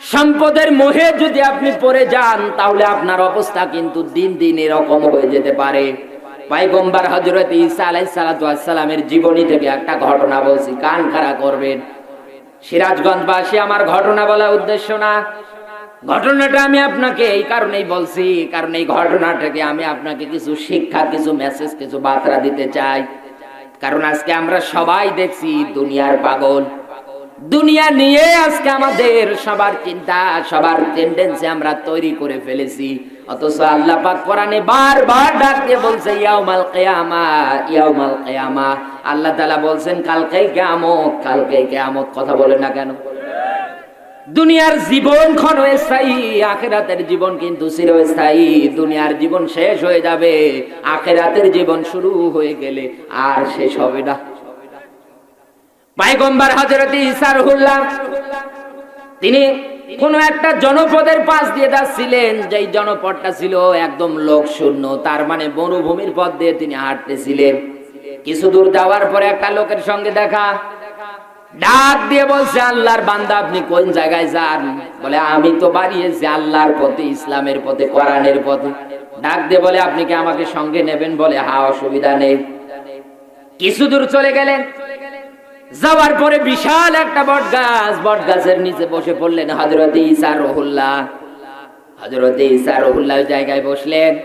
সম্পদের মোহে যদি আপনি পড়ে যান, তাহলে আপনার অবস্থা কিন্তু দিন দিন এরকম হয়ে যেতে পারে। পাইগম্বার হজরত ঈসা আলাইসালামের জীবনী থেকে একটা ঘটনা বলছি, কান খাড়া করবেন। সিরাজগঞ্জবাসী, আমার ঘটনা বলা উদ্দেশ্য না। ঘটনাটা আমি আপনাকে এই কারণেই বলছি, কারণ এই ঘটনা থেকে আমি আপনাকে কিছু শিক্ষা, কিছু মেসেজ কিছু বার্তা দিতে চাই। কারণ আজকে আমরা সবাই দেখছি দুনিয়ার পাগল। দুনিয়া নিয়ে আজকে আমাদের সবার চিন্তা, সবার টেন্ডেন্সি আমরা তৈরি করে ফেলেছি। অথচ আল্লাহ পাক কোরআনে বারবার ডাক দিয়ে বলছে, ইয়াউমাল কিয়ামা ইয়াউমাল কিয়ামা। আল্লাহ তাআলা বলছেন, কালকেই কিয়ামত কালকেই কিয়ামত। কথা বলে না কেন? দুনিয়ার জীবন ক্ষণস্থায়ী, আখেরাতের জীবন কিন্তু চিরস্থায়ী। দুনিয়ার জীবন শেষ হয়ে যাবে, আখেরাতের জীবন শুরু হয়ে গেলে আর শেষ হবে না। পাইগম্বার হজরত ইসারহুল্লাহ তিনি কোন একটা জনপদের পাশ দিয়ে যাচ্ছিলেন, যেই জনপদটা ছিল একদম লোক শূন্য, তার মানে মরুভূমির পথ দিয়ে তিনি হাঁটতেছিলেন। কিছু দূর যাওয়ার পরে একটা লোকের সঙ্গে দেখা, ডাক দিয়ে বলছে, আল্লাহর বান্দা, আপনি কোন জায়গায় যান? বলে, আমি তো বাড়িয়েছি আল্লাহর পথে, ইসলামের পথে, কোরআনের পথে। ডাক দিয়ে বলে, আপনি কি আমাকে সঙ্গে নেবেন? বলে হা অসুবিধা নেই। কিছু দূর চলে গেলেন। যাওয়ার পরে বিশাল একটা বট গাছ বট গাছের নিচে বসে পড়লেন হজরত ইসা রহুল্লাহ। হজরত ইসা রহুল্লাহ জায়গায় বসলেন।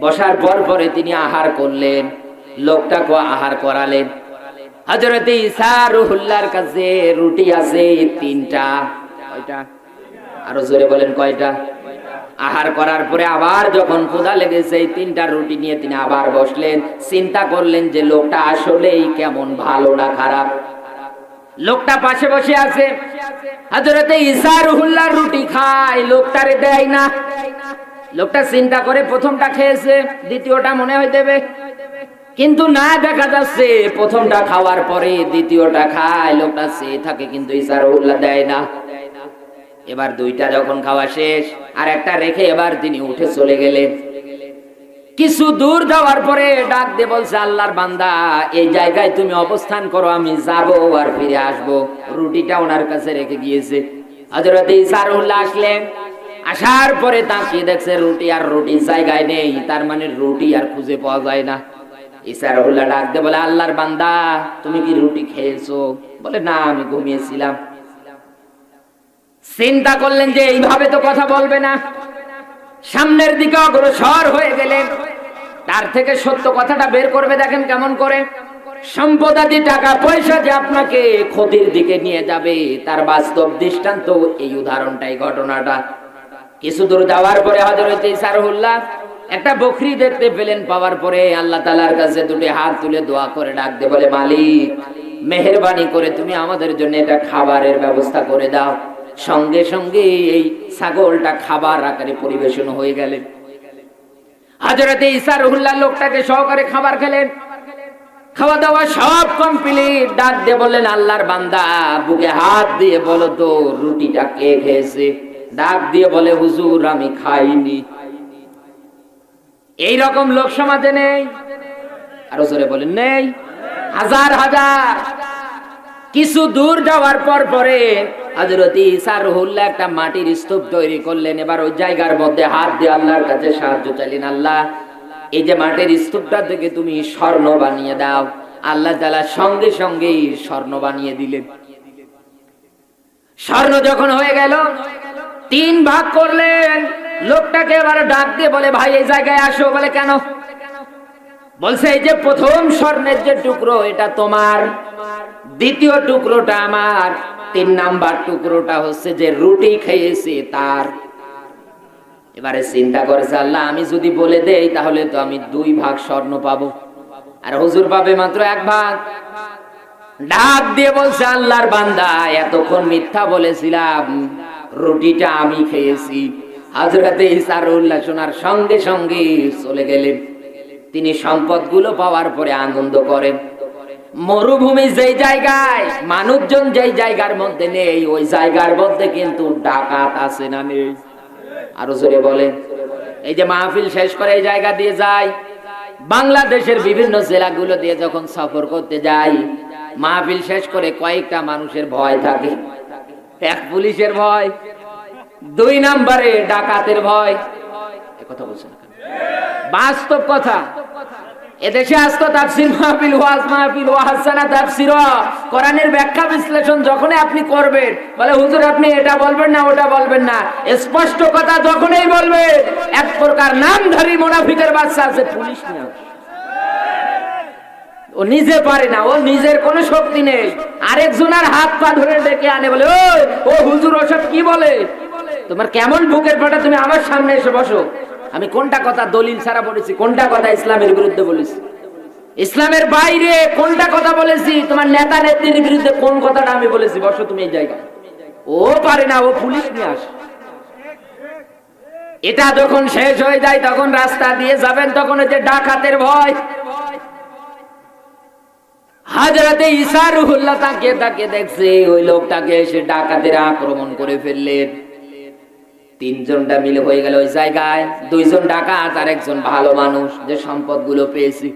বসার পর পরে তিনি আহার করলেন। লোকটাকে আহার করালেন। হজরত ইসা রহুল্লাহর কাছে রুটি আছে তিনটা। কয়টা? আরও জোরে বলেন কয়টা? আহার করার পরে আবার যখন ক্ষুধা লেগেছে, এই তিনটা রুটি নিয়ে তিনি আবার বসলেন। চিন্তা করলেন যে লোকটা আসলেই কেমন ভালো না খারাপ। লোকটা পাশে বসে আছে। হাজরতে ঈসা রুহুল্লাহর রুটি খায়, লোকটারে দেয় না। লোকটা চিন্তা করে প্রথমটা খেয়েছে, দ্বিতীয়টা মনে হয় দেবে। কিন্তু না দেখা যাচ্ছে, প্রথমটা খাওয়ার পরে দ্বিতীয়টা খায়, লোকটা সে থাকে কিন্তু ঈসা রুহুল্লাহ দেয় না। এবার দুইটা যখন খাওয়া শেষ আর একটা রেখে এবার তিনি উঠে চলে গেলেন। কিছু দূর যাওয়ার পরে ডাক দিয়ে বলছে, আল্লাহর বান্দা, এই জায়গায় তুমি অবস্থান করো, আমি যাব আর ফিরে আসব। রুটিটা ওনার কাছে রেখে গিয়েছে। হজরত ইসারুল্লাহ আসলেন। আসার পরে তাকিয়ে দেখছে রুটি আর রুটি জায়গায় নেই, তার মানে রুটি আর খুঁজে পাওয়া যায় না। ইসারুল্লাহ ডাক দিয়ে বলে, আল্লাহর বান্দা, তুমি কি রুটি খেয়েছো? বলে, না, আমি ঘুমিয়েছিলাম। চিন্তা করলেন যে এইভাবে তো কথা বলবে না। সামনের দিকে অগ্রসর হয়ে গেলেন তার থেকে সত্য কথাটা বের করবে, দেখেন কেমন করে। সম্পদাদি টাকা পয়সা যে আপনাকে ক্ষতির দিকে নিয়ে যাবে, তার বাস্তব দৃষ্টান্ত এই উদাহরণটাই, ঘটনাটা। কিছু দূর যাওয়ার পরে হজরত ইসারহুল্লাহ একটা বকরি দেখতে পেলেন, পাওয়ার পরে আল্লাহ তালার কাছে দুটি হাত তুলে দোয়া করে ডাকতে বলে, মালিক, মেহরবানি করে তুমি আমাদের জন্য এটা খাবারের ব্যবস্থা করে দাও। সঙ্গে সঙ্গে এই ছাগলটা খাবার আকারে পরিবেশন হয়ে গেলেন হাজরতে ইসারুল্লাহ লোকটাকে সহকারে খাবার খেলেন। খাওয়া দাওয়া সব কমপ্লিট ডাক দিয়ে বললেন, আল্লাহর বান্দা, বুকে হাত দিয়ে বলো তো, রুটিটা কে খেয়েছে? ডাক দিয়ে বলে, হুজুর, আমি খাইনি। এই রকম লোক সমাজে নেই? আরও জোরে বলেন, নেই? হাজার হাজার। কিছু দূর যাওয়ার পর পরে হজরত ইসারহুল্লাহ একটা মাটির স্তূপ তৈরি করলেন। এবার ওই জায়গার মধ্যে হাত দিয়ে আল্লাহর কাছে সাহায্য চাইলেন, আল্লাহ, এই যে মাটির স্তূপটা থেকে তুমি স্বর্ণ বানিয়ে দাও। আল্লাহ তালা সঙ্গে সঙ্গেই স্বর্ণ বানিয়ে দিলেন। স্বর্ণ যখন হয়ে গেল, তিন ভাগ করলেন। লোকটাকে এবার ডাক দিয়ে বলে, ভাই, এই জায়গায় আসো। বলে, কেন? বলছে, এই যে প্রথম স্বর্ণের যে টুকরো, এটা তোমার। দ্বিতীয় টুকরোটা আমার, তিন নাম্বার টুকরোটা হচ্ছে যে রুটি খেয়েছে তার। এবারে চিন্তা করেছে আল্লাহ, আমি যদি বলে দেই তাহলে তো আমি দুই ভাগ স্বর্ণ পাবো। আর হুজুর পাবে মাত্র এক ভাগ। ডাক দিয়ে বলছে, আল্লাহর বান্দা, এতক্ষণ মিথ্যা বলেছিলাম, রুটিটা আমি খেয়েছি। হাজরাতে ইসারুল্লাহ শোনার সঙ্গে সঙ্গে চলে গেলেন। তিনি সম্পদগুলো পাওয়ার পরে আনন্দ করেন। মরুভূমি যেই জায়গায়, মানুষজন যেই জায়গার মধ্যে নেই, ওই জায়গার মধ্যে কিন্তু ডাকাত আছে না নেই। আরও জোরে বলেন। এই যে মাহফিল শেষ করে এই জায়গা দিয়ে যায়, বাংলাদেশের বিভিন্ন জেলাগুলো দিয়ে যখন সফর করতে যাই মাহফিল শেষ করে কয়েকটা মানুষের ভয় থাকে। এক পুলিশের ভয়, দুই নাম্বারে ডাকাতের ভয়। কথা বলছেন বাস্তব কথা এদেশে আসতো তাফসির মাহফিল ওয়াজ মাহফিল ওয়াহাসানা তাফসির। কোরআনের ব্যাখ্যা বিশ্লেষণ যখনই আপনি করবেন বলে হুজুর আপনি এটা বলবেন না ওটা বলবেন না। স্পষ্ট কথা যখনই বলবেন এক প্রকার নামধারী মুনাফিকের বাচ্চা আছে পুলিশ নিয়ে ও নিজে পারে না ও নিজের কোনো শক্তি নেই। আরেকজনের হাত পা ধরে ডেকে আনে বলে "ওই, ও হুজুর ওসব কি বলে? তোমার কেমন বুকের ফাটা তুমি আমার সামনে এসে বসো। আমি কোনটা কথা দলিল ছাড়া বলেছি? কোনটা কথা ইসলামের বিরুদ্ধে বলেছি? ইসলামের বাইরে কোনটা কথা বলেছি? তোমার নেতা নেত্রীর বিরুদ্ধে কোন কথাটা আমি বলেছি? বসো তুমি এই জায়গায়। ও পারে না, ও পুলিশ নিয়ে আসে। এটা যখন শেষ হয়ে যায়, তখন রাস্তা দিয়ে যাবেন, তখন ওই যে ডাকাতের ভয়। হাজরাতে ঈসা রুহুল্লাহ তাকে তাকে দেখছে, ওই লোকটাকে এসে ডাকাতের আক্রমণ করে ফেললেন। তিনজনটা মিলে হয়ে গেল ওই জায়গায়। দুইজন ডাকাত আর একজন ভালো মানুষ, যে সম্পদগুলো পেয়েছি।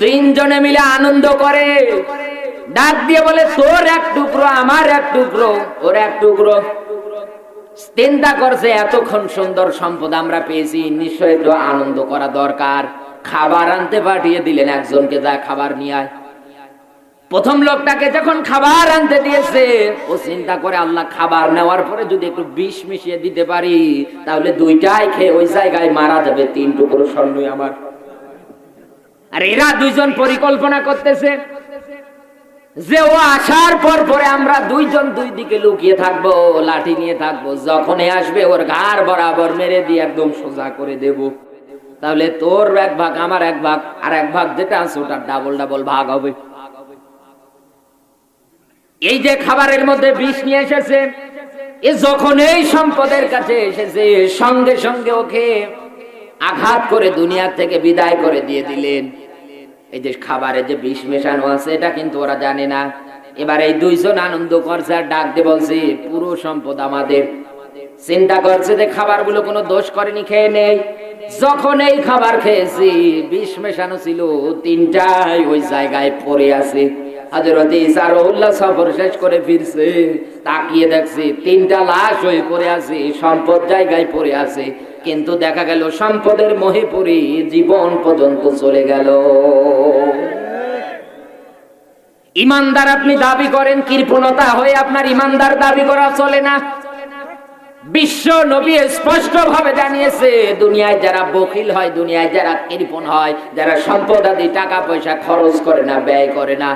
তিনজনে মিলে আনন্দ করে। ডাক দিয়ে বলে, তোর এক টুকরো, আমার এক টুকরো, ওর এক টুকরো। চিন্তা করছে, এতক্ষণ সুন্দর সম্পদ আমরা পেয়েছি নিশ্চয় আনন্দ করা দরকার। খাবার আনতে পাঠিয়ে দিলেন একজনকে, যা খাবার নিয়ে আয়। প্রথম লোকটাকে যখন খাবার আনতে দিয়েছে, ও চিন্তা করে আল্লাহ খাবার নেওয়ার পরে যদি একটু বিষ মিশিয়ে দিতে পারি, তাহলে দুইটাই খেয়ে ওই জায়গায় মারা যাবে, তিন টুকরো স্বর্ণই আমার। আর এরা দুইজন পরিকল্পনা করতেছে যে ও আসার পর পরে আমরা দুইজন দুই দিকে লুকিয়ে থাকব, লাঠি নিয়ে থাকব, যখনই আসবে ওর ঘাড় বরাবর মেরে দিয়ে একদম সোজা করে দেব। তাহলে তোর এক ভাগ, আমার এক ভাগ, আর এক ভাগ যেটা আছে ওটা ডাবল ডাবল ভাগ হবে। এই যে খাবারের মধ্যে বিষ নিয়ে এসেছে, এ যখন এই সম্পদের কাছে এসেছে, সঙ্গে সঙ্গে ওকে আঘাত করে দুনিয়া থেকে বিদায় করে দিয়ে দিলেন। এই যে খাবারে যে বিষ মেশানো আছে, এটা কিন্তু ওরা জানে না। এবার এই দুইজন আনন্দ করছে আর ডাক দিয়ে বলছে, পুরো সম্পদ আমাদের। চিন্তা করছে যে খাবারগুলো কোনো দোষ করেনি, খেয়ে নেই। যখন এই খাবার খেয়েছি, বিষ মেশানো ছিল, তিনটাই ওই জায়গায় পড়ে আছে। হাজরত ইসারউল্লাহ সফর শেষ করে ফিরছে, তাকিয়ে দেখছে তিনটা লাশ হয়ে পড়ে আছে, সম্পদ জায়গায় পড়ে আছে, কিন্তু দেখা গেল সম্পদের মোহে পড়ে জীবন পর্যন্ত চলে গেল। ইমানদার আপনি দাবি করেন, কৃপণতা হয়ে আপনার ইমানদার দাবি করা চলে না? বিশ্ব নবী স্পষ্ট ভাবে জানিয়েছে, দুনিয়ায় যারা বকিল হয়, দুনিয়ায় যারা কৃপণ হয়, যারা সম্পদ আদি, টাকা পয়সা খরচ করে না, ব্যয় করে না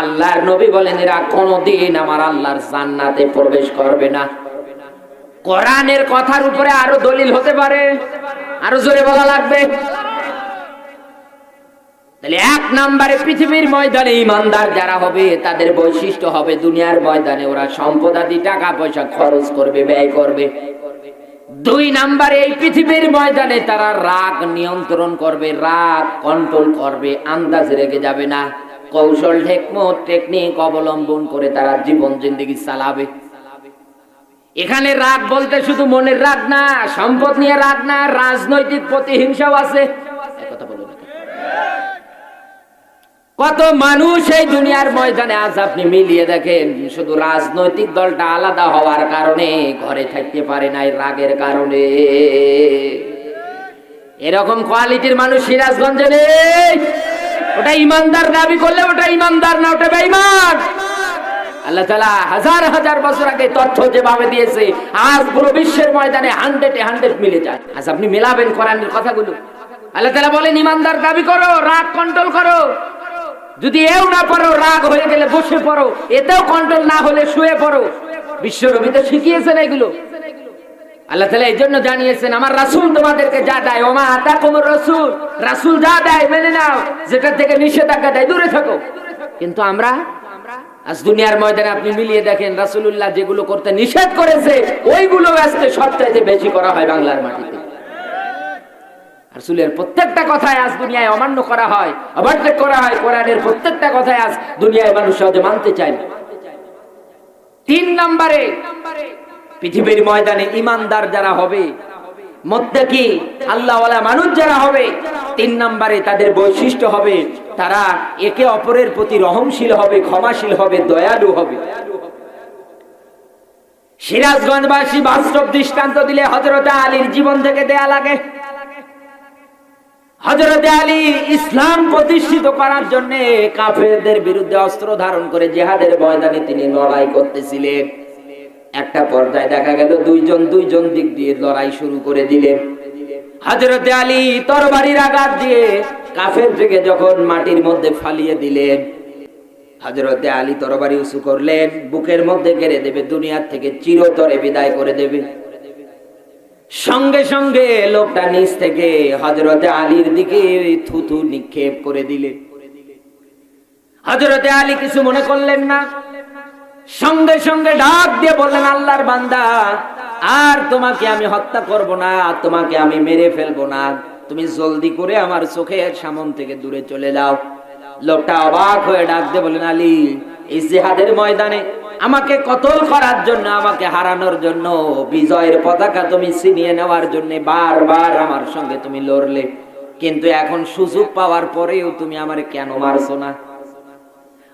আল্লাহর নবী বলেন, এরা কোনোদিন আমার আল্লাহর জান্নাতে প্রবেশ করবে না। কোরআনের কথার উপরে আরও দলিল হতে পারে, আরও জোরে বলা লাগবে। এক নম্বরে পৃথিবীর ময়দানে ইমানদার যারা হবে, তাদের বৈশিষ্ট্য হবে দুনিয়ার ময়দানে ওরা টাকা পয়সা খরচ করবে, ব্যয় করবে। দুই নাম্বারে এই পৃথিবীর ময়দানে তারা রাগ নিয়ন্ত্রণ করবে, রাগ কন্ট্রোল করবে, আন্দাজ রেগে যাবে না। কৌশল টেকমত টেকনিক অবলম্বন করে তারা জীবন জিন্দগি চালাবে। এখানে রাগ বলতে শুধু মনের রাগ না, সম্পদ নিয়ে রাগ না, রাজনৈতিক প্রতিহিংসাও আছে। কত মানুষ এই দুনিয়ার ময়দানে আজ আপনি মিলিয়ে দেখেন, শুধু রাজনৈতিক দলটা আলাদা হওয়ার কারণে ঘরে থাকতে পারে নাই রাগের কারণে। এরকম কোয়ালিটির মানুষ সিরাজগঞ্জে নেই। ওটা ইমানদার দাবি করলে ওটা ইমানদার না, ওটা বেঈমান। আল্লাহ তালা হাজার হাজার বছর আগে তথ্য যেভাবে দিয়েছে, আজ পুরো বিশ্বের ময়দানে হান্ড্রেডে হান্ড্রেড মিলে যায়। আজ আপনি মেলাবেন কোরআনের কথাগুলো। আল্লাহ তালা বলেন, ইমানদার দাবি করো, রাগ কন্ট্রোল করো। যদি এও না পারো, রাগ হয়ে গেলে বসে পড়ো। এতেও কন্ট্রোল না হলে শুয়ে পড়ো। বিশ্ব রবি তো শিখিয়েছেন এগুলো। আল্লাহ তালা এই জন্য জানিয়েছেন, আমার রাসুল তোমাদেরকে যা দেয়, ওমা আতা কোমর রসুল। রাসুল যা দেয়, মেনে নাও যেটা থেকে নিষেধাজ্ঞা দেয়, দূরে থাকো। কিন্তু আমরা, আজ দুনিয়ার ময়দানে আপনি মিলিয়ে দেখেন, রাসুলুল্লাহ যেগুলো করতে নিষেধ করেছে, ওইগুলো আজকে সবচাইতে বেশি করা হয় বাংলার মাটিতে। রাসূলের প্রত্যেকটা কথায় আজ দুনিয়ায় অমান্য করা হয় অবাধ্য করা হয়, কোরআনের প্রত্যেকটা কথায় আজ দুনিয়ায় মানুষ সহজে মানতে চায় না। তিন নম্বরে পৃথিবীর ময়দানে ইমানদার যারা হবে, মোত্তাকি, আল্লাহওয়ালা মানুষ যারা হবে, তিন নম্বরে তাদের বৈশিষ্ট্য হবে তারা একে অপরের প্রতি রহমশীল হবে, ক্ষমাশীল হবে, দয়ালু হবে। সিরাজগঞ্জবাসী বাস্তব দৃষ্টান্ত দিলে হজরত আলীর জীবন থেকে দেয়া লাগে। হজরত আলী ইসলাম প্রতিষ্ঠিত করার জন্য কাফেরদের বিরুদ্ধে অস্ত্র ধারণ করে জেহাদের ময়দানে তিনি লড়াই করতেছিলেন। একটা পর্যায়ে দেখা গেল, দুইজন দুইজন দিক দিয়ে লড়াই শুরু করে দিলেন হজরত আলী তরবারির আঘাত দিয়ে কাফের থেকে যখন মাটির মধ্যে ফালিয়ে দিলেন হজরতে আলী তরবারি উঁচু করলেন, বুকের মধ্যে গেড়ে দেবে, দুনিয়ার থেকে চিরতরে বিদায় করে দেবে। সঙ্গে সঙ্গে লোকটা নিচ থেকে হজরতে আলীর দিকে থুথু নিক্ষেপ করে দিলেন হজরতে আলী কিছু মনে করলেন না। সঙ্গে সঙ্গে ডাক দিয়ে বললেন, আল্লাহর বান্দা, আর তোমাকে আমি হত্যা করব না, তোমাকে আমি মেরে ফেলব না। তুমি জলদি করে আমার চোখের সামন থেকে দূরে চলে যাও। লোকটা অবাক হয়ে ডাক দিয়ে বলেন আলী, এই জেহাদের ময়দানে আমাকে কতল করার জন্য, আমাকে হারানোর জন্য, বিজয়ের পতাকা তুমি ছিনিয়ে নেওয়ার জন্য বারবার আমার সঙ্গে তুমি লড়লে। কিন্তু এখন সুযোগ পাওয়ার পরেও তুমি আমার কেন মারছো না?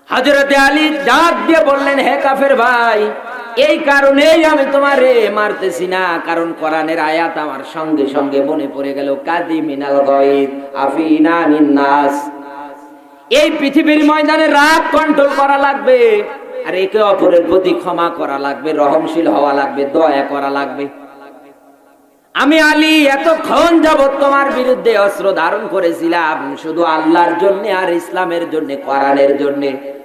হজরতে আলী ডাক দিয়ে বললেন, হে কাফের ভাই, এই কারণেই আমি তোমারে মারতেছি না। কারণ কোরআনের আয়াত আমার সঙ্গে সঙ্গে মনে পড়ে গেল, কাদি মিনাল গয়দ আফিনা নিন্নাস এই পৃথিবীর ময়দানে রাগ কন্ট্রোল করা লাগবে, আর একে অপরের প্রতি ক্ষমা করা লাগবে, রহমশীল হওয়া লাগবে, দয়া করা লাগবে। আমি আলী, এতক্ষণ যাবৎ তোমার বিরুদ্ধে অস্ত্র ধারণ করেছিলাম, শুধু আল্লাহর জন্য আর ইসলামের জন্য, কোরআনের জন্য।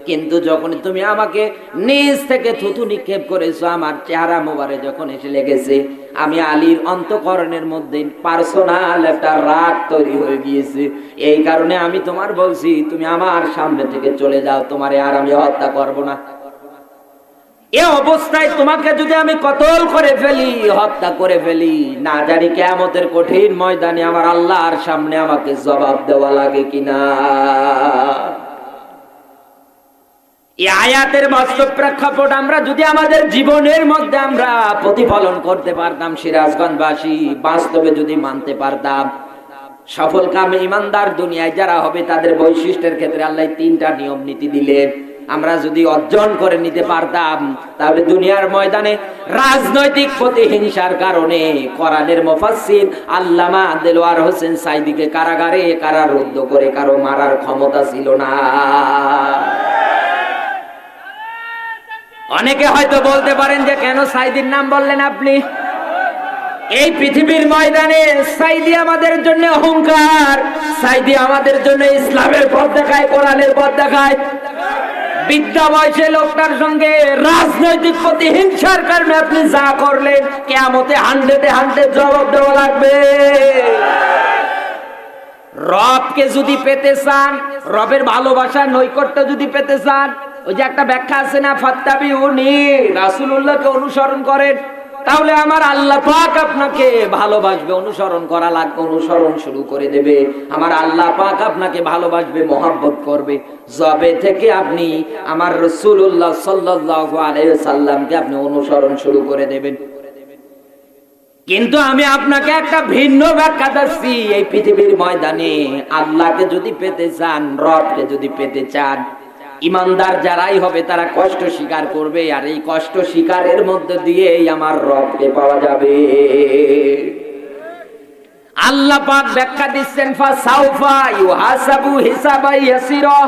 কিন্তু যখন তুমি আমাকে নিজ থেকে থুতু নিক্ষেপ করেছ, আমার চেহারা মোবারে যখন এসে লেগেছে, আমি আলীর অন্তকরণের মধ্যে পার্সোনাল একটা রাগ তৈরি হয়ে গিয়েছে। এই কারণে আমি তোমার বলছি, তুমি আমার সামনে থেকে চলে যাও, তোমারে আর আমি হত্যা করব না। এ অবস্থায় তোমাকে যদি আমি কতল করে ফেলি, হত্যা করে ফেলি, না জানি কেমতের কঠিন ময়দানে আমার আল্লাহর সামনে আমাকে জবাব দেওয়া লাগে কিনা। আয়াতের বাস্তব প্রেক্ষাপট আমরা যদি আমাদের জীবনের মধ্যে আমরা প্রতিফলন করতে পারতাম, সিরাজগঞ্জবাসী, বাস্তবে যদি মানতে পারতাম, সফল কামে ইমানদার দুনিয়ায় যারা হবে, তাদের বৈশিষ্ট্যের ক্ষেত্রে আল্লাহ তিনটা নিয়ম নীতি দিলেন। আমরা যদি অর্জন করে নিতে পারতাম, তাহলে দুনিয়ার ময়দানে রাজনৈতিক প্রতিহিংসার কারণে কোরআনের মুফাসসির আল্লামা দেলোয়ার হোসেন সাইদিকে কারাগারে কারারুদ্ধ করে কারও মারার ক্ষমতা ছিল না। অনেকে হয়তো বলতে পারেন যে কেন সাইদির নাম বললেন আপনি? এই পৃথিবীর ময়দানে সাইদি আমাদের জন্য অহংকার, সাইদি আমাদের জন্য ইসলামের পথ দেখায়, কোরআনের পথ দেখায়। বিদ্যা বয়সে লোকটার সঙ্গে রাজনৈতিক প্রতিহিংসার কারণে আপনি যা করলেন কেমতে হান্ড্রেডে হান্ড্রেড জবাব দেওয়া লাগবে। রবকে যদি পেতে চান, রবের ভালোবাসার নৈকট্য যদি পেতে চান ওই যে একটা ব্যাখ্যা আছে না ফাত্তাবি উনি রাসূলুল্লাহকে অনুসরণ করেন। তাহলে আমার আল্লাহ পাক আপনাকে ভালোবাসবে, অনুসরণ করা লাগবে, অনুসরণ শুরু করে দেবে। আমার আল্লাহ পাক আপনাকে ভালোবাসবে, মহাব্বত করবে। জবে থেকে আপনি আমার রসুল্লাহ আলাইহি সাল্লামকে আপনি অনুসরণ শুরু করে দেবেন। কিন্তু আমি আপনাকে একটা ভিন্ন ব্যাখ্যা দিচ্ছি, এই পৃথিবীর ময়দানে আল্লাহকে যদি পেতে চান, রবকে যদি পেতে চান ইমানদার যারাই হবে, তারা কষ্ট স্বীকার করবে, আর এই কষ্ট স্বীকারের মধ্যে দিয়েই আমার রবকে পাওয়া যাবে। আল্লাহ পাক ব্যাখ্যা দিচ্ছেন ফা সাউফা ইউহাসাবু হিসাবা ইয়াসিরা।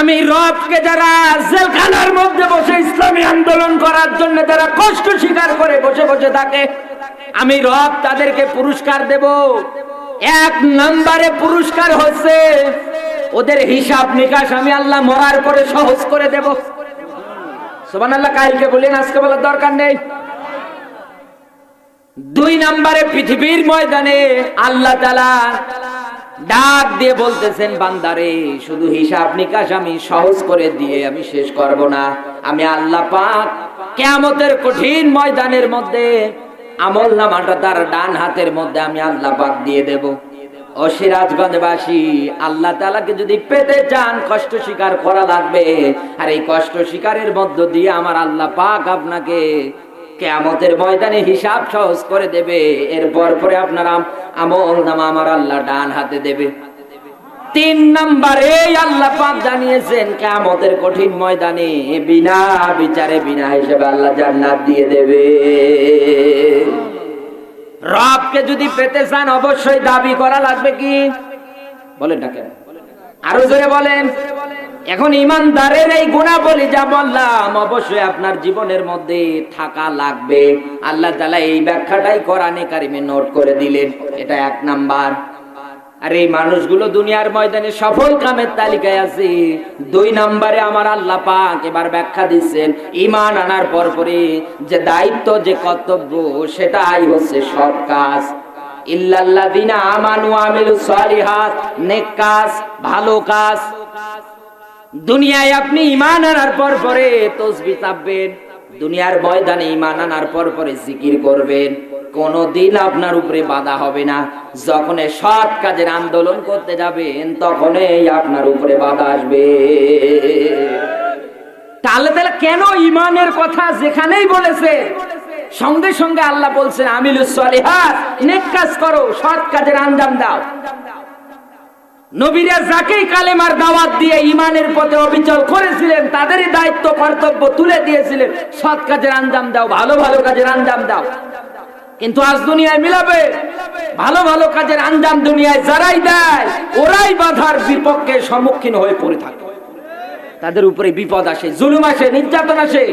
আমি রবকে যারা জেলখানার মধ্যে বসে ইসলামী আন্দোলন করার জন্য যারা কষ্ট স্বীকার করে বসে বসে থাকে, আমি রব তাদেরকে পুরস্কার দেব। এক নম্বরে পুরস্কার হচ্ছে ওদের হিসাব নিকাশ আমি আল্লাহ মরার পরে সহজ করে দেব। সোমান আল্লাহ কাহিলকে বললেন আজকে বলার দরকার নেই। দুই নম্বরে পৃথিবীর ময়দানে আল্লাহ তালা ডাক দিয়ে বলতেছেন, বান্দারে, শুধু হিসাব নিকাশ আমি সহজ করে দিয়ে আমি শেষ করব না। আমি আল্লাহ পাক কেয়ামতের কঠিন ময়দানের মধ্যে আমল নামাটা তার ডান হাতের মধ্যে আমি আল্লাহ পাক দিয়ে দেব। ও সিরাজগঞ্জবাসী, আল্লাহ তালাকে যদি পেতে চান, কষ্ট স্বীকার করা লাগবে। আর এই কষ্ট স্বীকারের মধ্য দিয়ে আমার আল্লাহ পাক আপনাকে কেয়ামতের ময়দানে হিসাব সহজ করে দেবে। এরপর পরে আপনার আম- আমল নামা আমার আল্লাহ ডান হাতে দেবে। তিন নম্বরে আল্লাহ পাক জানিয়েছেন, কিয়ামতের কঠিন ময়দানে বিনা বিচারে বিনা হিসেবে আল্লাহ জান্নাত দিয়ে দেবে। রবকে যদি পেতে চান, অবশ্যই দাবি করা লাগবে কি? বলেন না কেন? আরও জোরে বলেন। এখন ইমানদারের এই গুণাবলী যা বললাম, অবশ্যই আপনার জীবনের মধ্যে থাকা লাগবে। আল্লাহ তাআলা এই ব্যাখ্যাটাই কোরআনে কারিমে নোট করে দিলেন। এটা এক নাম্বার। আর এই মানুষগুলো দুনিয়ার ময়দানে সফল কামের তালিকায় আছে। দুই নম্বরে আমার আল্লাহ পাক এবার ব্যাখ্যা দিচ্ছেন ইমান আনার পর পরে যে দায়িত্ব, যে কর্তব্য, সেটাই হচ্ছে সৎ কাজ। ইল্লাল্লাযিনা আমানু আমিলুস সালিহাত, নেক কাজ, ভালো কাজ। দুনিয়ায় আপনি ইমান আনার পর পরে তসবি চাপবেন, দুনিয়ার ময়দানে ইমান আনার পর পরে জিকির করবেন। কোনদিন আপনার উপরে বাধা হবে না। যখন সৎ কাজের আন্দোলন করতে যাবেন, তখনই আপনার উপরে বাধা আসবে। তাহলে তাহলে কেন ইমানের কথা যেখানেই বলেছে? সঙ্গে সঙ্গে আল্লাহ বলছেন নেক কাজ করো, সৎ কাজের আঞ্জাম দাও। নবীরা যাকেই কালেমার দাওয়াত দিয়ে ইমানের পথে অবিচল করেছিলেন, তাদেরই দায়িত্ব, কর্তব্য তুলে দিয়েছিলেন। সৎ কাজের আঞ্জাম দাও, ভালো ভালো কাজের আঞ্জাম দাও। কিন্তু আজ দুনিয়ায় মিলাবে। ভালো ভালো কাজের আঞ্জাম দুনিয়ায় যারাই দেয়, ওরাই বাধার বিপক্ষে সম্মুখীন হয়ে পড়ে থাকে। তাদের উপরে বিপদ আসে, জুলুম আসে, নির্যাতন আসে।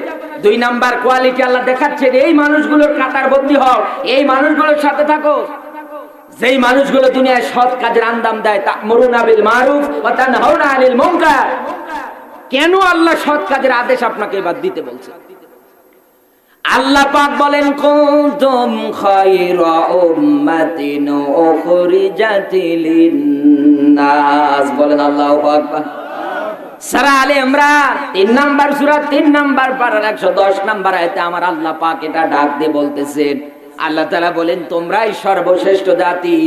দুই নাম্বার কোয়ালিটি আল্লাহ দেখাচ্ছেন এই মানুষগুলোর কাতার বন্দী হও, এই মানুষগুলোর সাথে থাকো। যেই মানুষগুলো দুনিয়ায় সৎ কাজের আন্দাম দেয় তা মরুনা বিল মারুফ ওয়া তানহাউনা আনিল মুনকার। কেন আল্লাহ সৎ কাজের আদেশ আপনাকে এবার দিতে বলছে? আল্লাহ পাক বলেন, কুনতুম খায়রা উম্মাতিন উখরিজাতিল লিন্নাস বলেন আল্লাহু আকবার। সারা আলে আমরা তিন নাম্বার সুরা, তিন নাম্বার পারার একশো দশ নাম্বার আয়তে আমার আল্লাহ পাক এটা ডাক দিয়ে বলতেছেন। আল্লাহ তালা বলেন, তোমরাই সর্বশ্রেষ্ঠ জাতি,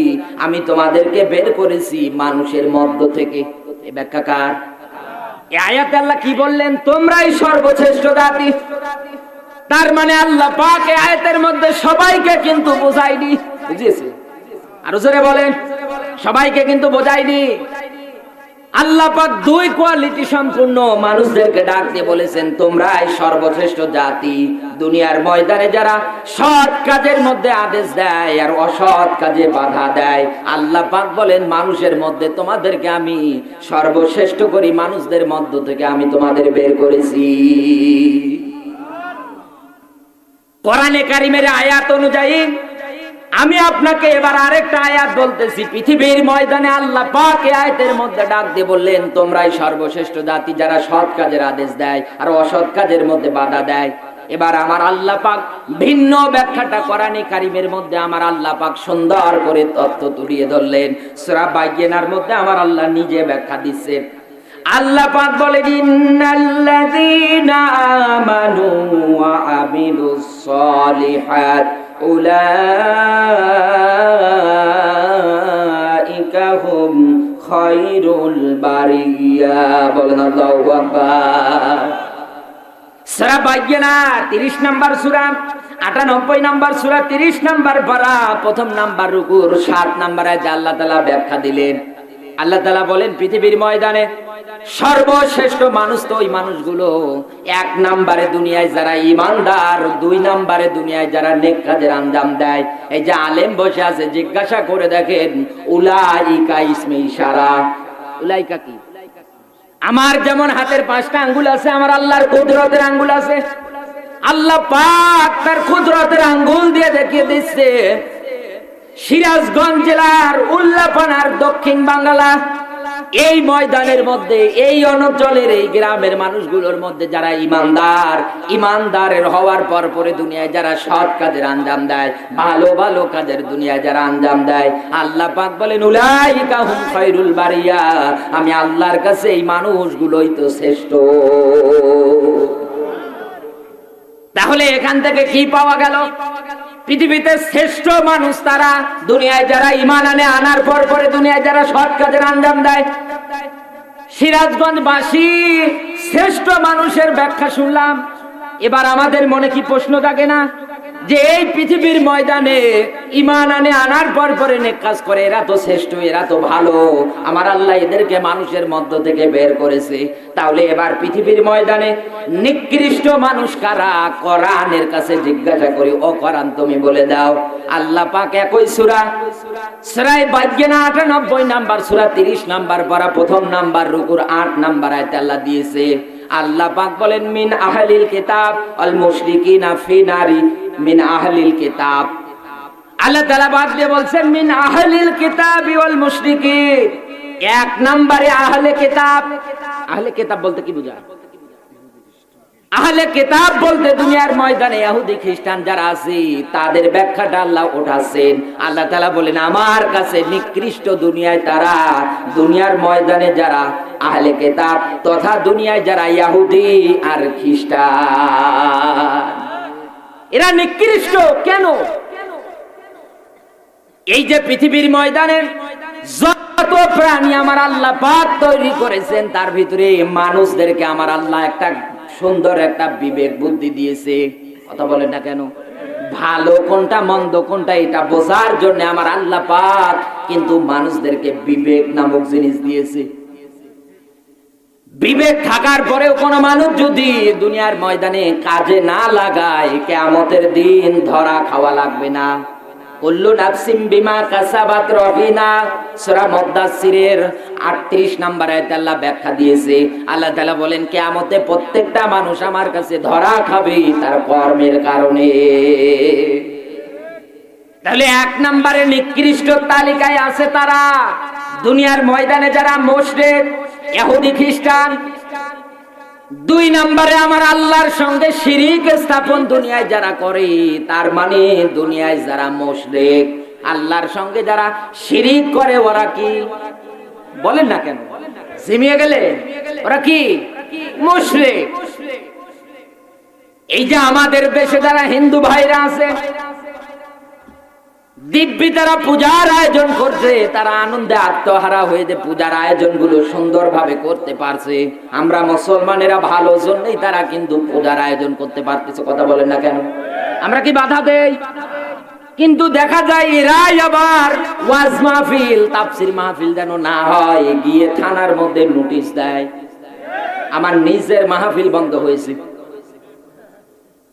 আমি তোমাদেরকে বের করেছি মানুষের মধ্য থেকে। এ ব্যাখ্যা কার? আয়াতে আল্লাহ কি বললেন? তোমরাই সর্বশ্রেষ্ঠ জাতি। তার মানে আল্লাহ পাক আয়াতের মধ্যে সবাইকে কিন্তু বোঝাইনি বুঝিয়েছে আরও জোরে বলেন। সবাইকে কিন্তু বোঝাইনি আল্লাহ পাক দুই কোয়ালিটি সম্পূর্ণ মানুষদেরকে ডাক দিয়ে বলেছেন, তোমরাই সর্বশ্রেষ্ঠ জাতি। দুনিয়ার ময়দানে যারা সৎ কাজের মধ্যে আদেশ দেয় আর অসৎ কাজে বাধা দেয়, আল্লাহ পাক বলেন, মানুষের মধ্যে তোমাদেরকে আমি সর্বশ্রেষ্ঠ করি। মানুষদের মধ্য থেকে আমি তোমাদের বের করেছি। কোরআনে কারিমের আয়াত অনুযায়ী, আমি আপনাকে এবার আরেকটা আয়াত বলতেছি। পৃথিবীর ময়দানে আল্লাহ পাক আয়াতের মধ্যে ডাক দিয়ে বললেন, তোমরাই সর্বশ্রেষ্ঠ জাতি যারা সৎ কাজের আদেশ দেয় আর অসৎ কাজের মধ্যে বাধা দেয়। এবার আমার আল্লাহ পাক ভিন্ন ব্যাখ্যাটা কোরআনে কারিমের মধ্যে আমার আল্লাহ পাক সুন্দর করে তথ্য তুলিয়ে ধরলেন। সূরা বাইয়েনার মধ্যে আমার আল্লাহ নিজে ব্যাখ্যা দিচ্ছেন। আল্লাহ পাক বলেন, ইন্নাল্লাযীনা আমানু ওয়া আমিলুস সলিহাত, উলাইকা হুম খায়রুল বারিয়া। বলেন আল্লাহু আকবার। সূরা বাইয়্যানা 30 নাম্বার সূরা 98 নাম্বার সূরা 30 নাম্বার পারা, প্রথম নাম্বার রুকুর 7 নাম্বার আল্লাহ তাআলা ব্যাখ্যা দিলেন। আল্লাহ তাআলা বলেন, পৃথিবীর ময়দানে সর্বশ্রেষ্ঠ মানুষ তো ওই মানুষগুলো। এক নাম্বারে দুনিয়ায় যারা ইমানদার দুই নাম্বারে দুনিয়ায় যারা নেক কাজের আঞ্জাম দেয়। এই যে আলেম বসে আছে, জিজ্ঞাসা করে দেখেন, উলাইকা ইসমে ইশারা। উলাইকা কি? আমার যেমন হাতের পাঁচটা আঙ্গুল আছে, আমার আল্লাহর কুদরতের আঙ্গুল আছে। আল্লাহ পাক তার কুদরতের আঙ্গুল দিয়ে দেখিয়ে দিচ্ছে সিরাজগঞ্জ জেলার উল্লাপানার দক্ষিণ বাংলা। এই ময়দানের মধ্যে, এই অঞ্চলের এই গ্রামের মানুষগুলোর মধ্যে যারা ইমানদার, ইমানদারের হওয়ার পর পরে দুনিয়ায় যারা সৎ কাজের আঞ্জাম দেয়, ভালো ভালো কাজের দুনিয়ায় যারা আঞ্জাম দেয়, আল্লাহ পাক বলেন, উলাইকা হুম খায়রুল বারিয়া আমি আল্লাহর কাছে এই মানুষগুলোই তো শ্রেষ্ঠ। তাহলে এখান থেকে কি পাওয়া গেল? পৃথিবীতে শ্রেষ্ঠ মানুষ তারা, দুনিয়ায় যারা ইমান আনে, আনার পর পরে দুনিয়ায় যারা সৎ কাজের আঞ্জাম দেয়। সিরাজগঞ্জ বাসী শ্রেষ্ঠ মানুষের ব্যাখ্যা শুনলাম। এবার আমাদের মনে কি প্রশ্ন থাকে না? যে এই পৃথিবীর ময়দানে ইমান আনে, আনার পর পরে নেক কাজ করে, এরা তো শ্রেষ্ঠ, এরা তো ভালো। আমার আল্লাহ এদেরকে মানুষের মধ্য থেকে বের করেছে। তাহলে এবার পৃথিবীর ময়দানে নিকৃষ্ট মানুষ কারা? কোরআনের কাছে জিজ্ঞাসা করি, ও কোরআন, তুমি বলে দাও। আল্লাহ পাক একই সূরা, সূরায়ে বাজ্ঞানা 98 নাম্বার সূরা 30 নাম্বার পড়া, প্রথম নাম্বার, রুকুর 8 নাম্বার আয়াতে আল্লাহ দিয়েছে আল্লাহ পাক বলেন, মিন আহলিল কিতাব, আল মুশরিকিনা ফি নারি, মিন আহলিল কিতাব। আল্লাহ তাআলা বাদ দিয়ে বলছেন, মিন আহলিল কিতাব ওয়াল মুশরিকিন। এক নম্বরে আহলে কিতাব আহলে কিতাব বলতে কি বোঝায়? আহলে কিতাব বলতে দুনিয়ার ময়দানে ইহুদি খ্রিস্টান যারা আছে, তাদের ব্যাখ্যাটা আল্লাহ ওঠাচ্ছেন আল্লাহ তাআলা বলেন, আমার কাছে নিকৃষ্ট দুনিয়ায় তারা, দুনিয়ার ময়দানে যারা আহলে কিতাব তথা দুনিয়ায় যারা ইহুদি আর খ্রিস্টান। এরা নিকৃষ্ট কেন? এই যে পৃথিবীর ময়দানে যত প্রাণী আমার আল্লাহ পাক তৈরি করেছেন, তার ভিতরে মানুষদেরকে আমার আল্লাহ একটা সুন্দর একটা বিবেক বুদ্ধি দিয়েছে। কথা বলেন না কেন? ভালো কোনটা, মন্দ কোনটা, এটা বোঝার জন্য আমার আল্লাহ পাক কিন্তু মানুষদেরকে বিবেক নামক জিনিস দিয়েছে। বিবেক থাকার পরেও কোন মানুষ যদি দুনিয়ার ময়দানে কাজে না লাগায়, কেয়ামতের দিন ধরা খাওয়া লাগবে না। কুল্লু নাফসিম বিমা কাসাবাত রহিনা। সূরা মুদাসসিরের 38 নম্বর আয়াতে আল্লাহ ব্যাখ্যা দিয়েছে। আল্লাহ তাআলা বলেন, কিয়ামতে প্রত্যেকটা মানুষ আমার কাছে ধরা খাবে তার কর্মের কারণে। তাহলে এক নম্বরে নিকৃষ্ট তালিকায় আছে তারা। দুনিয়ার ময়দানে যারা মুশরিক, ইহুদি, খ্রিস্টান দুই নম্বরে আমার আল্লাহর সঙ্গে শিরিক স্থাপন দুনিয়ায় যারা করে, তার মানে দুনিয়ায় যারা মুশরিক, আল্লাহর সঙ্গে যারা শিরিক করে, ওরা কি? বলেন না কেন? জিমিয়ে গেলে? ওরা কি? মুশরিক। এই যে আমাদের দেশে যারা হিন্দু ভাইরা আছে দিব্যি তারা পূজার আয়োজন করছে, তারা আনন্দে আত্মহারা হয়ে যে পূজার আয়োজনগুলো সুন্দর ভাবে করতে পারছে। আমরা মুসলমানেরা ভালো জন্যই তারা কিন্তু পূজার আয়োজন করতে পারতেছে, কথা বলেন না কেন? আমরা কি বাধা দেই? কিন্তু দেখা যায় এরাই আবার ওয়াজ মাহফিল, তাফসির মাহফিল যেন না হয় গিয়ে থানার মধ্যে নোটিশ দেয়। আমার নিজের মাহফিল বন্ধ হয়েছে।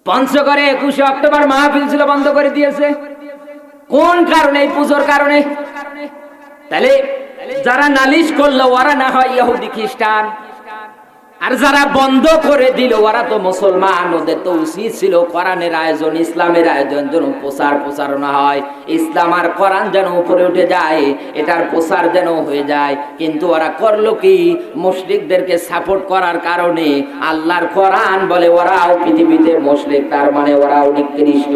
পঞ্চগড়ে একুশে অক্টোবর মাহফিল ছিল, বন্ধ করে দিয়েছে। কোন কারণে, পুজোর কারণে? তাহলে যারা নালিশ করল, ওরা না হয় ইহুদি খ্রিস্টান। আর যারা বন্ধ করে দিল, ওরা তো মুসলমান। ওদের তো উচিত ছিল কোরআনের আয়োজন, ইসলামের আয়োজন যেন প্রচার প্রচারণা হয়। ইসলাম আর কোরআন যেন উপরে উঠে যায়, এটার প্রচার যেন হয়ে যায়। কিন্তু ওরা করল কি? মুশরিকদেরকে সাপোর্ট করার কারণে আল্লাহর কোরআন বলে, ওরাও পৃথিবীতে মুশরিক, তার মানে ওরাও নিকৃষ্ট।